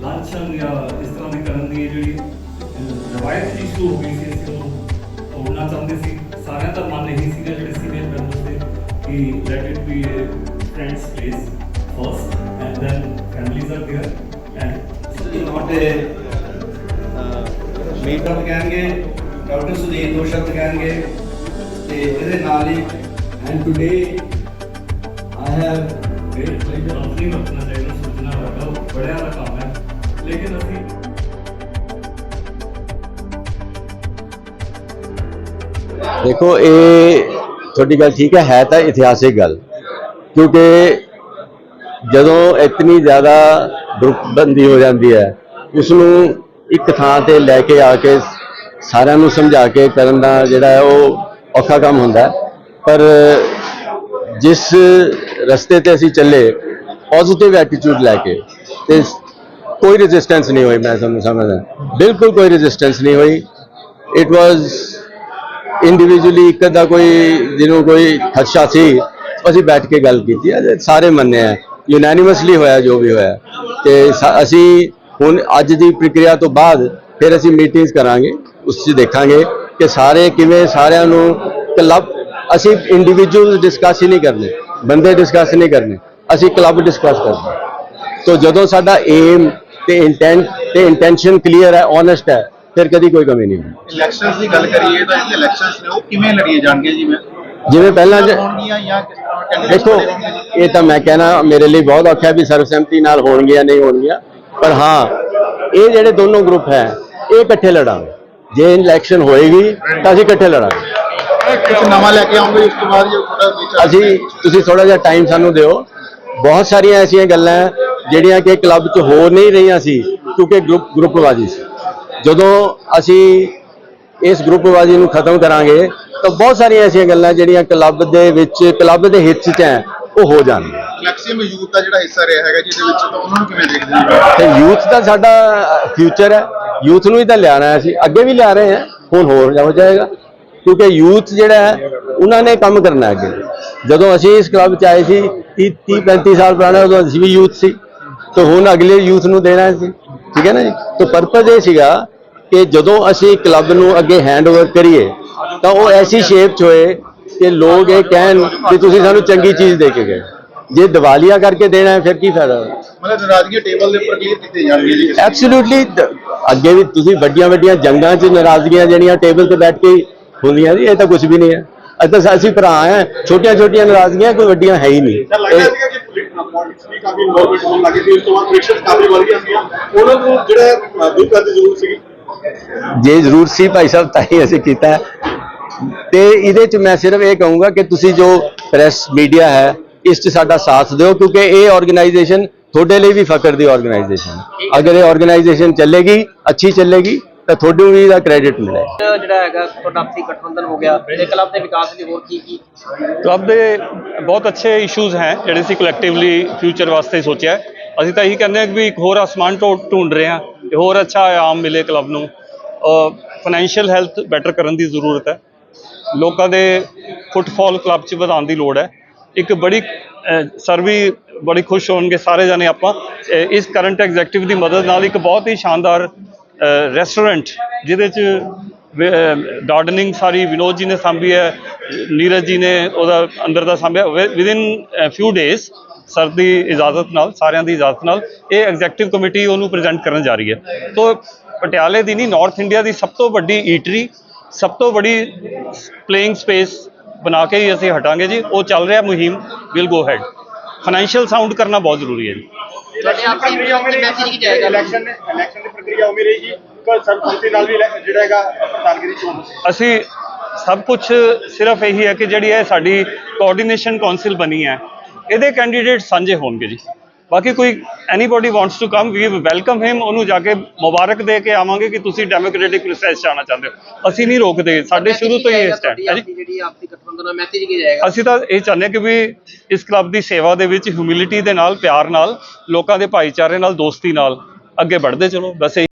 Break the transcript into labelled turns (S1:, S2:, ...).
S1: ਤਰ੍ਹਾਂ ਦੀ ਕਰਨ ਦੀ ਜਿਹੜੀ ਅਹ, ਰਵਾਇਤ ਜੀ ਸ਼ੁਰੂ ਹੋ ਗਈ ਸੀ ਅਸੀਂ ਉਹਨੂੰ ਤੋੜਨਾ ਚਾਹੁੰਦੇ ਸੀ ਸਾਰਿਆਂ ਦਾ ਮਨ ਇਹੀ ਸੀਗਾ ਜਿਹੜੇ ਸੀਨੀਅਰ ਮੈਂਬਰਸ ਦੇ ਕਿ let it be friends place first and then families are there and
S2: not make up ਕਹਿਣਗੇ ਡਾਕਟਰ ਸੁਦੀਪ ਦੋ ਸ਼ਬਦ ਕਹਿਣਗੇ ਤੇ ਇਹਦੇ ਨਾਲ ਹੀ and today I have
S1: great pleasure ਆਪਣੀ ਵਰਤਣਾ ਚਾਹੀਦਾ ਸੋਚਣਾ ਹੋਗਾ ਉਹ ਬੜਿਆਂ ਦਾ ਕੰਮ ਹੈ। ਲੇਕਿਨ ਅਸੀਂ
S3: ਦੇਖੋ, ਇਹ ਤੁਹਾਡੀ ਗੱਲ ਠੀਕ ਹੈ ਹੈ ਤਾਂ ਇਤਿਹਾਸਿਕ ਗੱਲ। ਕਿਉਂਕਿ ਜਦੋਂ ਇਤਨੀ ਜ਼ਿਆਦਾ ਗਰੁੱਪਬੰਦੀ ਹੋ ਜਾਂਦੀ ਹੈ ਉਸ ਨੂੰ ਇੱਕ ਥਾਂ ਤੇ ਲੈ ਕੇ ਆ ਕੇ ਸਾਰਿਆਂ ਨੂੰ ਸਮਝਾ ਕੇ ਕਰਨ ਦਾ ਜਿਹੜਾ ਹੈ, ਉਹ ਔਖਾ ਕੰਮ ਹੁੰਦਾ ਪਰ ਜਿਸ ਰਸਤੇ ਤੇ ਅਸੀਂ ਚੱਲੇ ਪੋਜ਼ਿਟਿਵ ਐਟੀਟਿਊਡ ਲੈ ਕੇ ਤੇ ਕੋਈ ਰੈਜ਼ਿਸਟੈਂਸ ਨਹੀਂ ਹੋਈ, ਮੈਂ ਤੁਹਾਨੂੰ ਸਮਝਦਾ। ਬਿਲਕੁਲ ਕੋਈ ਰੈਜ਼ਿਸਟੈਂਸ ਨਹੀਂ ਹੋਈ। ਇਟ ਵਾਸ ਇੰਡੀਵਿਜੂਅਲੀ ਇੱਕ ਦਾ ਕੋਈ ਜਿਹਨੂੰ ਕੋਈ ਖਦਸ਼ਾ ਸੀ, ਅਸੀਂ ਬੈਠ ਕੇ ਗੱਲ ਕੀਤੀ। ਹੈ ਸਾਰੇ ਮੰਨੇ ਆ ਯੂਨੈਨਿਮਸਲੀ ਹੋਇਆ, ਜੋ ਵੀ ਹੋਇਆ। ਤੇ ਅਸੀਂ ਹੁਣ ਅੱਜ ਦੀ ਪ੍ਰਕਿਰਿਆ ਤੋਂ ਬਾਅਦ ਫਿਰ ਅਸੀਂ ਮੀਟਿੰਗਸ ਕਰਾਂਗੇ, ਉਸ 'ਚ ਦੇਖਾਂਗੇ ਕਿ ਸਾਰੇ ਕਿਵੇਂ ਸਾਰਿਆਂ ਨੂੰ ਕਲੱਬ ਅਸੀਂ ਇੰਡੀਵਿਜੂਅਲ ਡਿਸਕਸ ਹੀ ਨਹੀਂ ਕਰਨੇ, ਬੰਦੇ ਡਿਸਕਸ ਨਹੀਂ ਕਰਨੇ, ਅਸੀਂ ਕਲੱਬ ਡਿਸਕਸ ਕਰਦੇ ਤੋ ਜਦੋਂ ਸਾਡਾ ਏਮ ਤੇ ਇੰਟੈਂਟ ਤੇ ਇੰਟੈਂਸ਼ਨ ਕਲੀਅਰ ਹੈ ਓਨੈਸਟ ਹੈ ਫਿਰ ਕਦੀ ਕੋਈ ਕਮੀ ਨਹੀਂ ਹੋਣੀ
S4: ਇਲੈਕਸ਼ਨਸ ਦੀ ਗੱਲ ਕਰੀਏ ਤਾਂ ਜਿਹੜੇ ਇਲੈਕਸ਼ਨਸ ਨੇ ਉਹ ਕਿਵੇਂ ਲੜੀਏ ਜਾਣਗੇ ਜਿਵੇਂ
S3: ਜਿਵੇਂ ਪਹਿਲਾਂ ਜ-
S4: ਹੋਣਗੀਆਂ ਜਾਂ ਕਿਸ ਤਰ੍ਹਾਂ candidates
S3: ਦੇਖੋ? ਇਹ ਤਾਂ ਮੈਂ ਕਹਿਣਾ ਮੇਰੇ ਲਈ ਬਹੁਤ ਔਖਾ ਵੀ ਸਰਵਸੰਮਤੀ ਨਾਲ ਹੋਣਗੀਆਂ ਨਹੀਂ ਹੋਣਗੀਆਂ। ਪਰ ਹਾਂ ਇਹ ਜਿਹੜੇ ਦੋਨੋਂ ਗਰੁੱਪ ਹੈ ਇਹ ਇਕੱਠੇ ਲੜਾਂਗੇ। ਜੇ ਇਲੈਕਸ਼ਨ ਹੋਏਗੀ ਤਾਂ ਅਸੀਂ ਇਕੱਠੇ ਲੜਾਂਗੇ।
S4: ਕੁਝ ਨਵਾਂ ਲੈ ਕੇ ਆਉਂਗੇ ਉਸ ਤੋਂ ਬਾਅਦ ਜੋ ਥੋੜਾ
S3: ਅਸੀਂ ਤੁਸੀਂ ਥੋੜਾ ਜਿਹਾ ਟਾਈਮ ਸਾਨੂੰ ਦਿਓ। ਬਹੁਤ ਸਾਰੀਆਂ ਐਸੀਆਂ ਗੱਲਾਂ ਹੈ ਜਿਹੜੀਆਂ ਕਿ ਕਲੱਬ 'ਚ ਹੋ ਨਹੀਂ ਰਹੀਆਂ ਸੀ ਕਿਉਂਕਿ ਗਰੁੱਪ ਗਰੁੱਪਵਾਜੀ ਸੀ। ਜਦੋਂ ਅਸੀਂ ਇਸ ਗਰੁੱਪਵਾਜੀ ਨੂੰ ਖਤਮ ਕਰਾਂਗੇ ਤਾਂ ਬਹੁਤ ਸਾਰੀਆਂ ਐਸੀਆਂ ਗੱਲਾਂ ਜਿਹੜੀਆਂ ਕਲੱਬ ਦੇ ਵਿੱਚ ਕਲੱਬ ਦੇ ਹਿੱਤ 'ਚ ਹੈ ਉਹ ਹੋ ਜਾਣਗੀਆਂ।
S4: ਮੈਕਸਿਮਮ ਯੂਥ ਦਾ ਜਿਹੜਾ ਹਿੱਸਾ ਰਿਹਾ ਹੈਗਾ ਜਿਹਦੇ ਵਿੱਚ ਤਾਂ ਉਹਨਾਂ ਨੂੰ ਕਿਵੇਂ ਦੇਖਦੇ ਹੋ?
S3: ਤੇ ਯੂਥ ਦਾ ਸਾਡਾ ਫਿਊਚਰ ਹੈ। ਯੂਥ ਨੂੰ ਹੀ ਤਾਂ ਲਿਆਣਾ ਹੈ ਅਸੀਂ। ਅੱਗੇ ਵੀ ਲਿਆ ਰਹੇ ਹਾਂ ਹੁਣ ਹੋਰ ਹੋ ਜਾਏਗਾ ਕਿਉਂਕਿ ਯੂਥ ਜਿਹੜਾ ਹੈ ਉਹਨਾਂ ਨੇ ਕੰਮ ਕਰਨਾ ਹੈ ਅੱਗੇ। ਜਦੋਂ ਅਸੀਂ ਇਸ ਕਲੱਬ 'ਚ ਆਏ ਸੀ 30 30 35 ਸਾਲ ਪੁਰਾਣਾ ਉਦੋਂ ਅਸੀਂ ਵੀ ਯੂਥ ਸੀ। ਤੇ ਹੁਣ ਅਗਲੇ ਯੂਥ ਨੂੰ ਦੇਣਾ ਸੀ। ਠੀਕ ਹੈ ਨਾ ਜੀ? ਤਾਂ ਪਰਪਸ ਇਹ ਸੀਗਾ ਕਿ ਜਦੋਂ ਅਸੀਂ ਕਲੱਬ ਨੂੰ ਅੱਗੇ ਹੈਂਡਓਵਰ ਕਰੀਏ ਤਾਂ ਉਹ ਐਸੀ ਸ਼ੇਪ 'ਚ ਹੋਏ ਕਿ ਲੋਕ ਇਹ ਕਹਿਣ ਕਿ ਤੁਸੀਂ ਸਾਨੂੰ ਚੰਗੀ ਚੀਜ਼ ਦੇ ਕੇ ਗਏ। ਜੇ ਦਿਵਾਲੀਆ ਕਰਕੇ ਦੇਣਾ ਹੈ ਫਿਰ ਕੀ ਫਾਇਦਾ?
S4: ਮਤਲਬ ਨਾਰਾਜ਼ਗੀ ਟੇਬਲ ਦੇ ਉੱਪਰ ਕਲੀਅਰ ਕੀਤੇ ਜਾਣਗੇ ਜੀ
S3: ਐਬਸੋਲੂਟਲੀ ਅੱਗੇ ਵੀ ਤੁਸੀਂ ਵੱਡੀਆਂ ਵੱਡੀਆਂ ਜੰਗਾਂ 'ਚ ਨਾਰਾਜ਼ਗੀਆਂ ਜਿਹੜੀਆਂ ਟੇਬਲ ਤੇ ਬੈਠ ਕੇ ਹੀ ਹੁੰਦੀਆਂ ਜੀ ਇਹ ਤਾਂ ਕੁਝ ਵੀ ਨਹੀਂ ਹੈ। ਅਸੀਂ ਤਾਂ ਅਸੀਂ ਭਰਾ ਆ ਛੋਟੀਆਂ ਛੋਟੀਆਂ ਨਾਰਾਜ਼ਗੀਆਂ ਕੋਈ ਵੱਡੀਆਂ ਹੈ ਹੀ ਨਹੀਂ। ਇਹ-
S4: ਸੀਗਾ ਕਿ ਪੋਲਿਟਿਕਸ ਵੀ ਕਾਫੀ ਇਨਵੋਲਵਮੈਂਟ ਹੋਣ ਲੱਗੀ ਸੀ ਉਸ ਤੋਂ ਬਾਅਦ ਇਲੈਕਸ਼ਨ ਕਾਫੀ ਵਧ ਗਈਆਂ ਸੀਗੀਆਂ ਉਹਨਾਂ ਨੂੰ ਜਿਹੜਾ ਦੂਰ ਦੀ ਜ਼ਰੂਰਤ ਸੀਗੀ
S3: ਜੇ ਜ਼ਰੂਰ ਸੀ ਭਾਈ ਸਾਹਿਬ, ਤਾਂ ਹੀ ਅਸੀਂ ਕੀਤਾ। ਤੇ ਇਹਦੇ 'ਚ ਮੈਂ ਸਿਰਫ ਇਹ ਕਹੂੰਗਾ ਕਿ ਤੁਸੀਂ ਜੋ ਪ੍ਰੈਸ ਮੀਡੀਆ ਹੈ, ਇਸ 'ਚ ਸਾਡਾ ਸਾਥ ਦਿਓ, ਕਿਉਂਕਿ ਇਹ ਆਰਗੇਨਾਈਜੇਸ਼ਨ ਤੁਹਾਡੇ ਲਈ ਵੀ ਫਕਰ ਦੀ ਆਰਗੇਨਾਈਜੇਸ਼ਨ ਅਗਰ ਇਹ ਆਰਗੇਨਾਈਜੇਸ਼ਨ ਚੱਲੇਗੀ, ਅੱਛੀ ਚੱਲੇਗੀ ਤਾਂ ਤੁਹਾਨੂੰ ਵੀ ਇਹਦਾ ਕ੍ਰੈਡਿਟ ਮਿਲੇਗਾ
S5: ਜਿਹੜਾ ਹੈਗਾ ਤੁਹਾਡਾ ਗਠਬੰਧਨ ਹੋ ਗਿਆ ਤੇ ਕਲੱਬ ਦੇ ਵਿਕਾਸ ਲਈ ਹੋਰ ਕੀ ਕੀ?
S6: ਕਲੱਬ ਦੇ ਬਹੁਤ ਅੱਛੇ ਇਸ਼ੂਜ਼ ਹੈ ਜਿਹੜੇ ਅਸੀਂ ਕਲੈਕਟਿਵਲੀ ਫਿਊਚਰ ਵਾਸਤੇ ਸੋਚਿਆ। ਅਸੀਂ ਤਾਂ ਇਹੀ ਕਹਿੰਦੇ ਹਾਂ ਕਿ ਵੀ ਇੱਕ ਹੋਰ ਆਸਮਾਨ ਢੋ- ਢੂੰਡ ਰਹੇ ਹਾਂ ਕਿ ਹੋਰ ਅੱਛਾ ਆयाम ਮਿਲੇ ਕਲੱਬ ਨੂੰ। ਫਾਈਨੈਂਸ਼ੀਅਲ ਹੈਲਥ ਬੈਟਰ ਕਰਨ ਦੀ ਜ਼ਰੂਰਤ ਹੈ। ਲੋਕਾਂ ਦੇ ਫੁੱਟਫਾਲ ਕਲੱਬ 'ਚ ਵਧਾਉਣ ਦੀ ਲੋੜ ਹੈ। ਇੱਕ ਬੜੀ ਸਰ ਵੀ ਬੜੀ ਖੁਸ਼ ਹੋਣਗੇ ਸਾਰੇ ਜਣੇ ਆਪਾਂ। ਇਸ ਕਰੰਟ ਐਗਜ਼ੈਕਟਿਵ ਦੀ ਮਦਦ ਨਾਲ ਇੱਕ ਬਹੁਤ ਹੀ ਸ਼ਾਨਦਾਰ ਰੈਸਟੋਰੈਂਟ, ਜਿਹਦੇ 'ਚ ਗਾਰਡਨਿੰਗ ਸਾਰੀ ਵਿਨੋਦ ਜੀ ਨੇ ਸਾਂਭੀ ਹੈ, ਨੀਰਜ ਜੀ ਨੇ ਉਹਦਾ ਅੰਦਰ ਦਾ ਸਾਂਭਿਆ within few days sir ਦੀ ਇਜਾਜ਼ਤ ਨਾਲ, ਸਾਰਿਆਂ ਦੀ ਇਜਾਜ਼ਤ ਨਾਲ, ਇਹ ਐਗਜ਼ੈਕਟਿਵ ਕਮੇਟੀ ਉਹਨੂੰ ਪ੍ਰੈਜ਼ੈਂਟ ਕਰਨ ਜਾ ਰਹੀ ਹੈ। ਤੋਂ ਪਟਿਆਲੇ ਦੀ ਨਹੀਂ ਨਾਰਥ ਇੰਡੀਆ ਦੀ ਸਭ ਤੋਂ ਵੱਡੀ ਈਟਰੀ ਸਭ ਤੋਂ ਵੱਡੀ ਪਲੇਇੰਗ ਸਪੇਸ ਬਣਾ ਕੇ ਹੀ ਅਸੀਂ ਹਟਾਂਗੇ ਜੀ, ਉਹ ਚੱਲ ਰਿਹਾ ਮੁਹਿੰਮ will go head financial sound ਕਰਨਾ ਬਹੁਤ ਜ਼ਰੂਰੀ ਹੈ ਜੀ।
S5: ਤੁਹਾਡੇ ਆਪਸੀ ਮੈਸੇਜ ਕੀ ਜਾਏਗਾ
S4: ਇਲੈਕਸ਼ਨ ਨੇ ਇਲੈਕਸ਼ਨ ਦੀ ਪ੍ਰਕਿਰਿਆ ਉਮੀ ਰਹੇਗੀ ਕਿ ਸਰਪੰਚੀ ਨਾਲ ਵੀ ਜਿਹੜਾ ਹੈਗਾ ਪ੍ਰਧਾਨਗੀ ਦੀ ਚੋਣ
S6: ਅਸੀਂ ਸਭ ਕੁਝ ਸਿਰਫ ਇਹੀ ਹੈ ਕਿ ਜਿਹੜੀ ਇਹ ਸਾਡੀ ਕੋਆਰਡੀਨੇਸ਼ਨ ਕਾਉਂਸਲ ਬਣੀ ਹੈ ਇਹਦੇ ਕੈਂਡੀਡੇਟ ਸਾਂਝੇ ਹੋਣਗੇ ਜੀ। ਬਾਕੀ ਕੋਈ anybody wants to come we welcome him ਉਹਨੂੰ ਜਾ ਕੇ ਮੁਬਾਰਕ ਦੇ ਕੇ ਆਵਾਂਗੇ ਕਿ ਤੁਸੀਂ ਡੈਮੋਕ੍ਰੈਟਿਕ ਪ੍ਰੋਸੈਸ 'ਚ ਆਉਣਾ ਚਾਹੁੰਦੇ ਹੋ। ਅਸੀਂ ਨਹੀਂ ਰੋਕਦੇ ਸਾਡੇ ਸ਼ੁਰੂ ਤੋਂ ਹੀ ਇਹ ਸਟੈਂਡ ਹੈ ਜੀ
S5: ਜਿਹੜੀ ਆਪਸੀ ਗਠਬੰਧਨ ਦਾ ਮੈਸੇਜ ਕੀ ਜਾਏਗਾ?
S6: ਅਸੀਂ ਤਾਂ ਇਹ ਚਾਹੁੰਦੇ ਕਿ ਵੀ ਇਸ ਕਲੱਬ ਦੀ ਸੇਵਾ ਦੇ ਵਿੱਚ ਹਿਊਮਿਲਿਟੀ ਦੇ ਨਾਲ ਪਿਆਰ ਨਾਲ ਲੋਕਾਂ ਦੇ ਭਾਈਚਾਰੇ ਨਾਲ ਦੋਸਤੀ ਨਾਲ ਅੱਗੇ ਵਧਦੇ ਚਲੋ। ਬਸ